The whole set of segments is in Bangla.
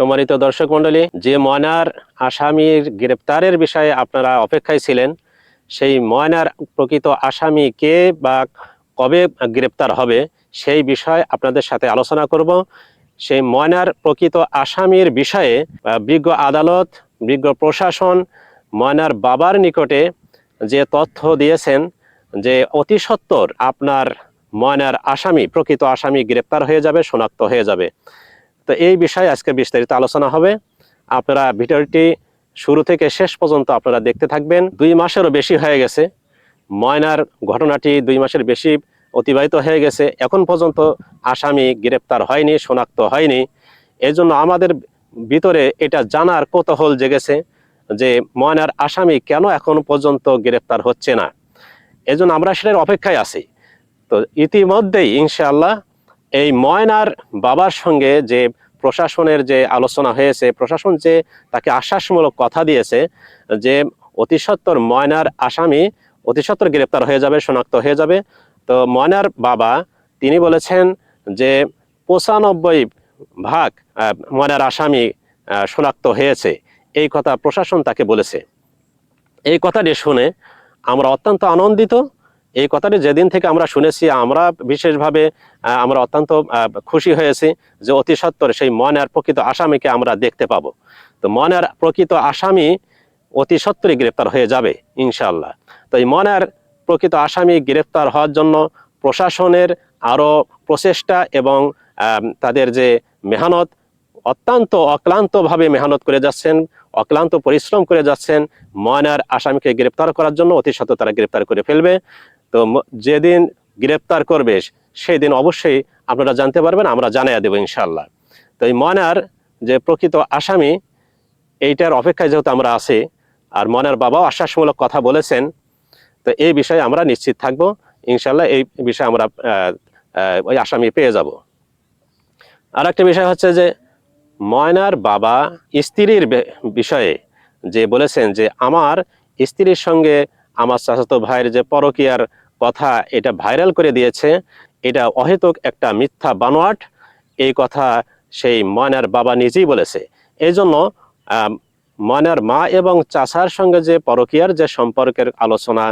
সম্মানিত দর্শক মণ্ডলী, যে ময়নার আসামির গ্রেপ্তারের বিষয়ে আপনারা অপেক্ষায় ছিলেন, সেই ময়নার প্রকৃত আসামি কে বা কবে গ্রেপ্তার হবে, সেই বিষয়ে আপনাদের সাথে আলোচনা করব। সেই ময়নার প্রকৃত আসামির বিষয়ে বিজ্ঞ আদালত, বিজ্ঞ প্রশাসন, ময়নার বাবার নিকটে যে তথ্য দিয়েছেন যে অতি সত্বর আপনার ময়নার আসামি, প্রকৃত আসামি গ্রেপ্তার হয়ে যাবে, শনাক্ত হয়ে যাবে। তো এই বিষয়ে আজকে বিস্তারিত আলোচনা হবে। আপনারা ভিডিওটি শুরু থেকে শেষ পর্যন্ত আপনারা দেখতে থাকবেন। দুই মাসেরও বেশি হয়ে গেছে। ময়নার ঘটনাটি দুই মাসের বেশি অতিবাহিত হয়ে গেছে। এখন পর্যন্ত আসামি গ্রেপ্তার হয়নি, শনাক্ত হয়নি। এই জন্য আমাদের ভিতরে এটা জানার কৌতূহল জেগেছে যে ময়নার আসামি কেন এখন পর্যন্ত গ্রেপ্তার হচ্ছে না। এজন্য আমরা সেটার অপেক্ষায় আছি। তো ইতিমধ্যেই ইনশাআল্লাহ এই ময়নার বাবার সঙ্গে যে প্রশাসনের যে আলোচনা হয়েছে, প্রশাসন যে তাকে আশ্বাসমূলক কথা দিয়েছে যে অতি সত্বর ময়নার আসামি অতি সত্বর গ্রেপ্তার হয়ে যাবে, শনাক্ত হয়ে যাবে। তো ময়নার বাবা, তিনি বলেছেন যে পঁচানব্বই ভাগ ময়নার আসামি শনাক্ত হয়েছে। এই কথা প্রশাসন তাকে বলেছে। এই কথাটি শুনে আমরা অত্যন্ত আনন্দিত। এই কথাটি যেদিন থেকে আমরা শুনেছি, আমরা বিশেষভাবে আমরা অত্যন্ত খুশি হয়েছি যে অতি সত্বর সেই ময়নার প্রকৃত আসামিকে আমরা দেখতে পাবো। তো ময়নার প্রকৃত আসামি অতি সত্বরই গ্রেপ্তার হয়ে যাবে ইনশাল্লাহ তো এই ময়নার প্রকৃত আসামি গ্রেপ্তার হওয়ার জন্য প্রশাসনের আরও প্রচেষ্টা এবং তাদের যে মেহনত, অত্যন্ত অক্লান্তভাবে মেহনত করে যাচ্ছেন, অক্লান্ত পরিশ্রম করে যাচ্ছেন ময়নার আসামিকে গ্রেপ্তার করার জন্য অতি সত্ত্বর তারা গ্রেপ্তার করে ফেলবে। তো যেদিন গ্রেপ্তার করবে সেই দিন অবশ্যই আপনারা জানতে পারবেন, আমরা জানাইয়া দেবো ইনশাল্লাহ তো এই ময়নার যে প্রকৃত আসামি, এইটার অপেক্ষায় যেহেতু আমরা আছি, আর ময়নার বাবাও আশ্বাসমূলক কথা বলেছেন, তো এই বিষয়ে আমরা নিশ্চিত থাকব ইনশাল্লাহ এই বিষয়ে আমরা ওই আসামি পেয়ে যাব। আর একটা বিষয় হচ্ছে যে, ময়নার বাবা স্ত্রীর বিষয়ে যে বলেছেন যে, আমার স্ত্রীর সঙ্গে আমার চাচাতো ভাইয়ের যে পরকীয়ার কথা এটা ভাইরাল করে দিয়েছে, এটা অহেতুক একটা মিথ্যা বানোয়াট, এই কথা সেই ময়নার বাবা নিজেই বলেছে। এই জন্য ময়নার মা এবং চাচার সঙ্গে যে পরকীয়ার যে সম্পর্কের আলোচনা,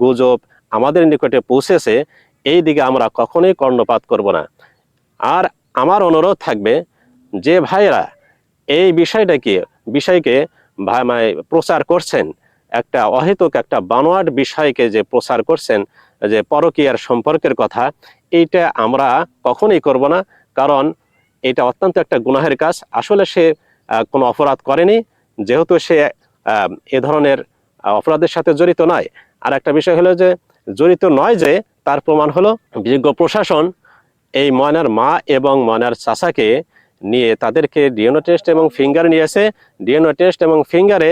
গুজব আমাদের নিকটে পৌঁছেছে, এই দিকে আমরা কখনোই কর্ণপাত করব না। আর আমার অনুরোধ থাকবে যে ভাইরা এই বিষয়টাকে, বিষয়কে ভাই প্রচার করছেন একটা অহেতুক একটা বানোয়াট বিষয়কে যে প্রচার করছেন, যে পরকীয়ার সম্পর্কের কথা, এইটা আমরা কখনোই করব না। কারণ এটা অত্যন্ত একটা গুনাহের কাজ। আসলে সে কোনো অপরাধ করেনি। যেহেতু সে এ ধরনের অপরাধের সাথে জড়িত নয়। আর একটা বিষয় হলো যে, জড়িত নয় যে, তার প্রমাণ হলো বিজ্ঞ প্রশাসন এই ময়নার মা এবং ময়নার চাচাকে নিয়ে তাদেরকে ডিএনও টেস্ট এবং ফিঙ্গার নিয়েছে। ডিএনও টেস্ট এবং ফিঙ্গারে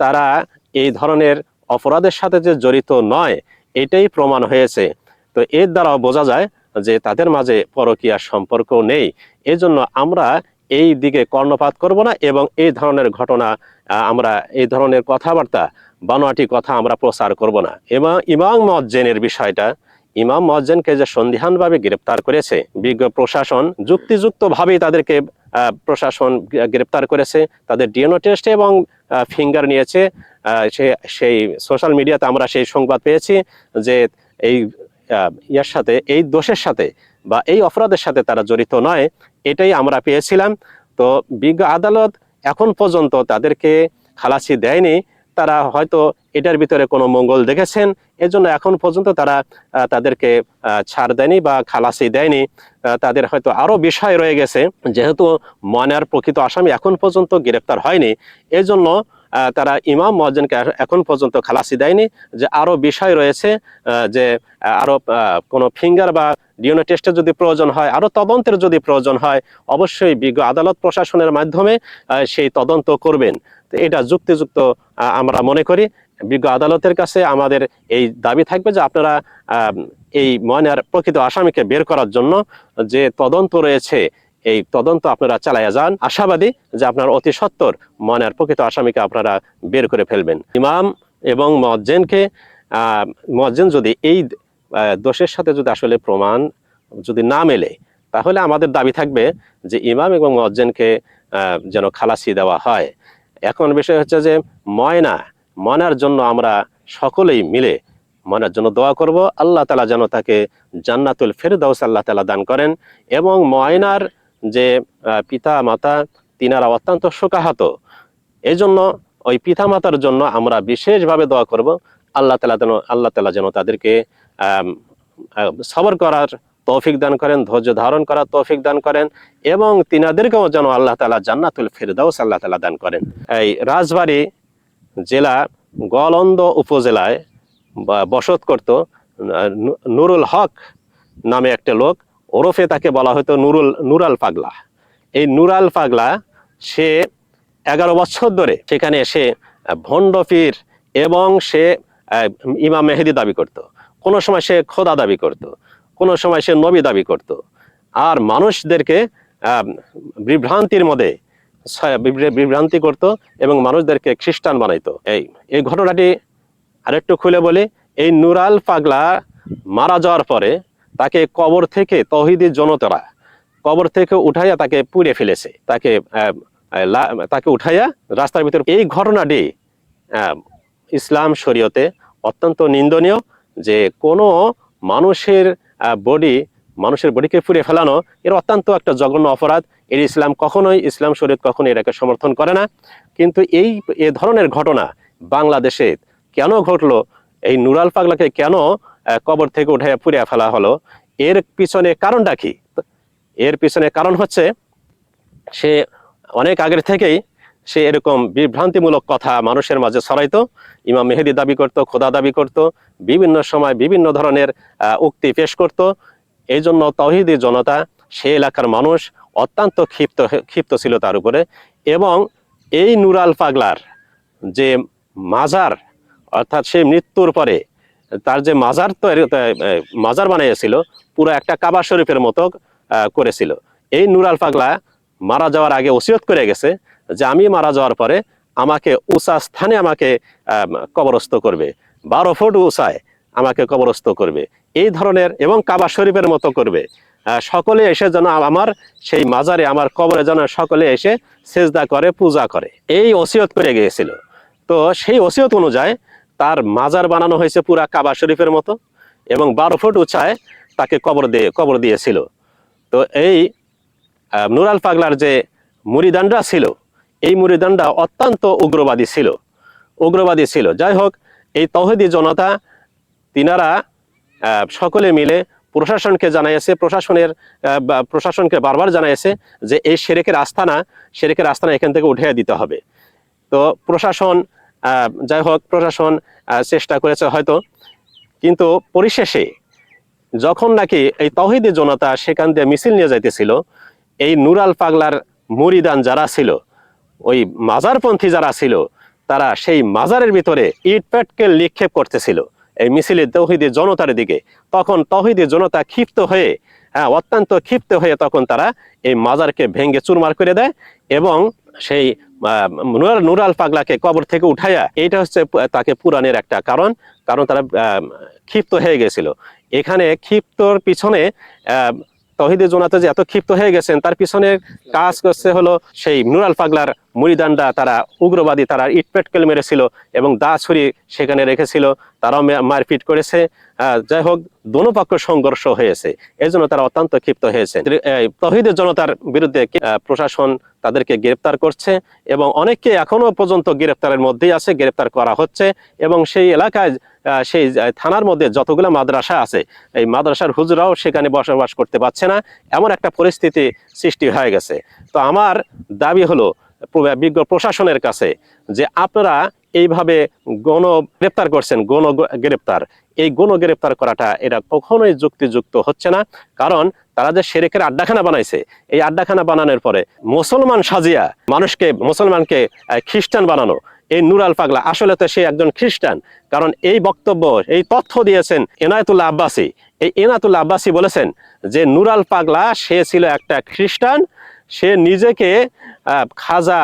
তারা এই ধরনের অপরাধের সাথে যে জড়িত নয়, এটাই প্রমাণ হয়েছে। তো এর দ্বারাও বোঝা যায় যে তাদের মাঝে পরকীয়ার সম্পর্ক নেই। এজন্য আমরা এই দিকে কর্ণপাত করব না এবং এই ধরনের ঘটনা আমরা এই ধরনের কথাবার্তা, বানোয়াটি কথা আমরা প্রচার করব না। এবং ইমাম মজ্জেনের বিষয়টা, ইমাম মজ্জেনকে যে সন্দিহানভাবে গ্রেপ্তার করেছে, বিজ্ঞ প্রশাসন যুক্তিযুক্তভাবেই তাদেরকে প্রশাসন গ্রেপ্তার করেছে, তাদের ডিএনও টেস্ট এবং ফিঙ্গার নিয়েছে সেই সোশ্যাল মিডিয়াতে আমরা সেই সংবাদ পেয়েছি যে এই ইয়ার সাথে, এই দোষের সাথে বা এই অপরাধের সাথে তারা জড়িত নয়, এটাই আমরা পেয়েছিলাম। তো বিজ্ঞ আদালত এখন পর্যন্ত তাদেরকে খালাসি দেয়নি। তারা হয়তো এটার ভিতরে কোনো মঙ্গল দেখেছেন। এজন্য এখন পর্যন্ত তারা তাদেরকে ছাড় দেয়নি বা খালাসি দেয়নি। তাদের হয়তো আরও বিষয় রয়ে গেছে। যেহেতু ময়নার প্রকৃত আসামি এখন পর্যন্ত গ্রেপ্তার হয়নি, এজন্য তারা ইমাম মহাজনকে এখন পর্যন্ত খালাসি দেয়নি যে আরও বিষয় রয়েছে যে আহ, আরও আহ, কোনো ফিঙ্গার বা ডিএনএ টেস্টের যদি প্রয়োজন হয় আরও তদন্তের যদি প্রয়োজন হয় অবশ্যই বিজ্ঞ আদালত প্রশাসনের মাধ্যমে সেই তদন্ত করবেন। তো এটা যুক্তিযুক্ত আমরা মনে করি। বিজ্ঞ আদালতের কাছে আমাদের এই দাবি থাকবে যে আপনারা এই ময়নার প্রকৃত আসামিকে বের করার জন্য যে তদন্ত রয়েছে এই তদন্ত আপনারা চালাইয়া যান। আশাবাদী যে আপনার অতি সত্বর ময়নার প্রকৃত আসামিকে আপনারা বের করে ফেলবেন। ইমাম এবং মজ্জেনকে মজ্জেন যদি এই দোষের সাথে যদি আসলে প্রমাণ যদি না মেলে, তাহলে আমাদের দাবি থাকবে যে ইমাম এবং মজ্জেনকে যেন খালাসি দেওয়া হয়। এখন বিষয় হচ্ছে যে ময়না, ময়নার জন্য আমরা সকলেই মিলে ময়নার জন্য দোয়া করব। আল্লাহ তালা যেন তাকে জান্নাতুল ফেরদাউস আল্লাহ তালা দান করেন এবং ময়নার যে পিতা, মাতা তিনারা অত্যন্ত শোকাহত এই জন্য ওই পিতা, মাতার জন্য আমরা বিশেষভাবে দোয়া করব, আল্লাহ তালা যেন, আল্লাহ তালা যেন তাদেরকে সবর করার তৌফিক দান করেন, ধৈর্য ধারণ করার তৌফিক দান করেন এবং তিনাদেরকেও যেন আল্লাহ তালা জান্নাতুল ফেরদাউস আল্লাহ তালা দান করেন। এই রাজবাড়ি জেলা গলন্দ উপজেলায় বসত করত নুরুল হক নামে একটা লোক। ওরফে তাকে বলা হতো নুরুল নুরাল পাগলা। এই নুরাল পাগলা সে এগারো বছর ধরে সেখানে এসে আহ, ভণ্ড পীর এবং সে ইমাম মেহেদি দাবি করত। কোনো সময় সে খোদা দাবি করত কোনো সময় সে নবী দাবি করত। আর মানুষদেরকে বিভ্রান্তির মধ্যে বিভ্রান্তি করত এবং মানুষদেরকে খ্রিস্টান বানাইতো। এই এই ঘটনাটি আরেকটু খুলে বলি এই নুরাল পাগলা মারা যাওয়ার পরে তাকে কবর থেকে তহিদি জনতারা কবর থেকে উঠাইয়া তাকে পুড়ে ফেলেছে। তাকে তাকে উঠাইয়া রাস্তার ভিতরে এই ঘটনাটি ইসলাম শরীয়তে অত্যন্ত নিন্দনীয় যে কোনো মানুষের বডি, মানুষের বডিকে পুড়ে ফেলানো, এর অত্যন্ত একটা জঘন্য অপরাধ। এর ইসলাম কখনোই, ইসলাম শরীয়ত কখনোই এটাকে সমর্থন করে না। কিন্তু এই, এ ধরনের ঘটনা বাংলাদেশে কেন ঘটলো? এই নুরাল পাগলাকে কেন কবর থেকে উঠে পুড়ে ফেলা হলো। এর পিছনে কারণটা কি? এর পিছনে কারণ হচ্ছে, সে অনেক আগের থেকেই সে এরকম বিভ্রান্তিমূলক কথা মানুষের মাঝে ছড়াইতো। ইমাম মেহেদি দাবি করত, খোদা দাবি করত, বিভিন্ন সময় বিভিন্ন ধরনের উক্তি পেশ করত। এই জন্য তহিদি জনতা, সে এলাকার মানুষ অত্যন্ত ক্ষিপ্ত ক্ষিপ্ত ছিল তার উপরে এবং এই নুরাল পাগলার যে মাজার, অর্থাৎ সে মৃত্যুর পরে তার যে মাজার তৈরি মাজার বানিয়েছিল পুরো একটা কাবা শরীফের মতো করেছিল। এই নুরাল পাগলা মারা যাওয়ার আগে ওসিয়ত করে গেছে যে আমি মারা যাওয়ার পরে আমাকে উঁচা স্থানে আমাকে কবরস্থ করবে। বারো ফুট উঁচায় আমাকে কবরস্থ করবে। এই ধরনের এবং কাবা শরীফের মতো করবে। সকলে এসে যেন আমার সেই মাজারে, আমার কবরে যেন সকলে এসে সেজদা করে, পূজা করে। এই ওসিয়ত করে গিয়েছিল। তো সেই ওসিয়ত অনুযায়ী তার মাজার বানানো হয়েছে পুরা কাবা শরীফের মতো এবং বারো ফুট উঁচায় তাকে কবর দিয়ে কবর দিয়েছিল। তো এই নুরাল পাগলার যে মুরিদানরা ছিল, এই মুরিদানরা অত্যন্ত উগ্রবাদী ছিল। উগ্রবাদী ছিল। যাই হোক, এই তৌহিদি জনতা তিনারা সকলে মিলে প্রশাসনকে জানাইছে প্রশাসনের প্রশাসনকে বারবার জানাইছে যে এই সেরেকের আস্থানা সেরেকের আস্থানা এখান থেকে উঠিয়ে দিতে হবে। তো প্রশাসন যাই হোক, প্রশাসন চেষ্টা করেছে হয়তো। কিন্তু পরিশেষে যখন নাকি এই তহিদি জনতা সেখান দিয়ে মিছিল নিয়ে যাইতেছিল, এই নুরাল পাগলার মুরিদান যারা ছিল, ওই মাজারপন্থী যারা ছিল, তারা সেই মাজারের ভিতরে ইট প্যাটকেল নিক্ষেপ করতেছিল এই মিছিলের তহিদি জনতার দিকে। তখন তহিদি জনতা ক্ষিপ্ত হয়ে হ্যাঁ অত্যন্ত ক্ষিপ্ত হয়ে তখন তারা এই মাজারকে ভেঙে চুরমার করে দেয় এবং সেই নুরাল পাগলাকে কবর থেকে উঠাইয়া এইটা হচ্ছে তাকে পুরাণের একটা কারণ কারণ তারা ক্ষিপ্ত হয়ে গেছিল। এখানে ক্ষিপ্তর পিছনে তহিদে জোনাতে যে এত ক্ষিপ্ত হয়ে গেছেন, তার পিছনে কাজ করছে হলো সেই নুরাল পাগলার মুড়িদান্ডা তারা উগ্রবাদী, তারা ইটপেটকেল মেরেছিল এবং দা ছুরি সেখানে রেখেছিল, তারাও মারপিট করেছে। যাই হোক, দোনো পক্ষ সংঘর্ষ হয়েছে। এই জন্য তারা অত্যন্ত ক্ষিপ্ত হয়েছে। তহিদের জনতার বিরুদ্ধে প্রশাসন তাদেরকে গ্রেপ্তার করছে এবং অনেককে এখনও পর্যন্ত গ্রেপ্তারের মধ্যেই আছে, গ্রেপ্তার করা হচ্ছে এবং সেই এলাকায় সেই থানার মধ্যে যতগুলো মাদ্রাসা আছে, এই মাদ্রাসার হুজরাও সেখানে বসবাস করতে পারছে না। এমন একটা পরিস্থিতি সৃষ্টি হয়ে গেছে। তো আমার দাবি হলো বিজ্ঞ প্রশাসনের কাছে যে আপনারা এইভাবে গণ গ্রেপ্তার করছেন, গণ গ্রেপ্তার। এই গণ গ্রেপ্তার করাটা এটা কখনোই যুক্তিযুক্ত হচ্ছে না। কারণ তারা যে সেরেকের আড্ডাখানা বানাইছে, এই আড্ডাখানা বানানোর পরে মুসলমান সাজিয়া মানুষকে, মুসলমানকে খ্রিস্টান বানানো, এই নুরাল পাগলা, আসলে তো সে একজন খ্রিস্টান। কারণ এই বক্তব্য, এই তথ্য দিয়েছেন এনায়তুল্লাহ আব্বাসী। এই এনায়তুল্লাহ আব্বাসী বলেছেন যে নুরাল পাগলা, সে ছিল একটা খ্রিস্টান, সে নিজেকে খাজা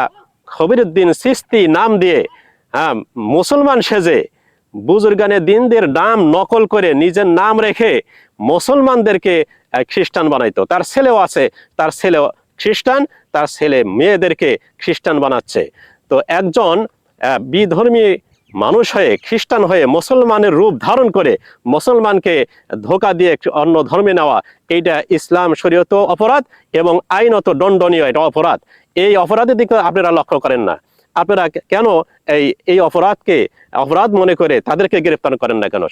খবিরুদ্দিন সিস্তি নাম দিয়ে হ্যাঁ মুসলমান সেজে বুজুর্গানে দিনদের নাম নকল করে নিজের নাম রেখে মুসলমানদেরকে খ্রিস্টান বানাইতো। তার ছেলেও আছে, তার ছেলেও খ্রিস্টান, তার ছেলে মেয়েদেরকে খ্রিস্টান বানাচ্ছে। তো একজন বিধর্মী মানুষ হয়ে, খ্রিস্টান হয়ে মুসলমানের রূপ ধারণ করে মুসলমানকে ধোকা দিয়ে অন্য ধর্মে নেওয়া, এইটা ইসলাম শরীয়ত অপরাধ এবং আইনত দণ্ডনীয় এটা অপরাধ। এই অপরাধের দিকে আপনারা লক্ষ্য করেন না। আপনারা কেন এই এই অপরাধকে, অপরাধ মনে করে তাদেরকে গ্রেফতার করেন না কেন?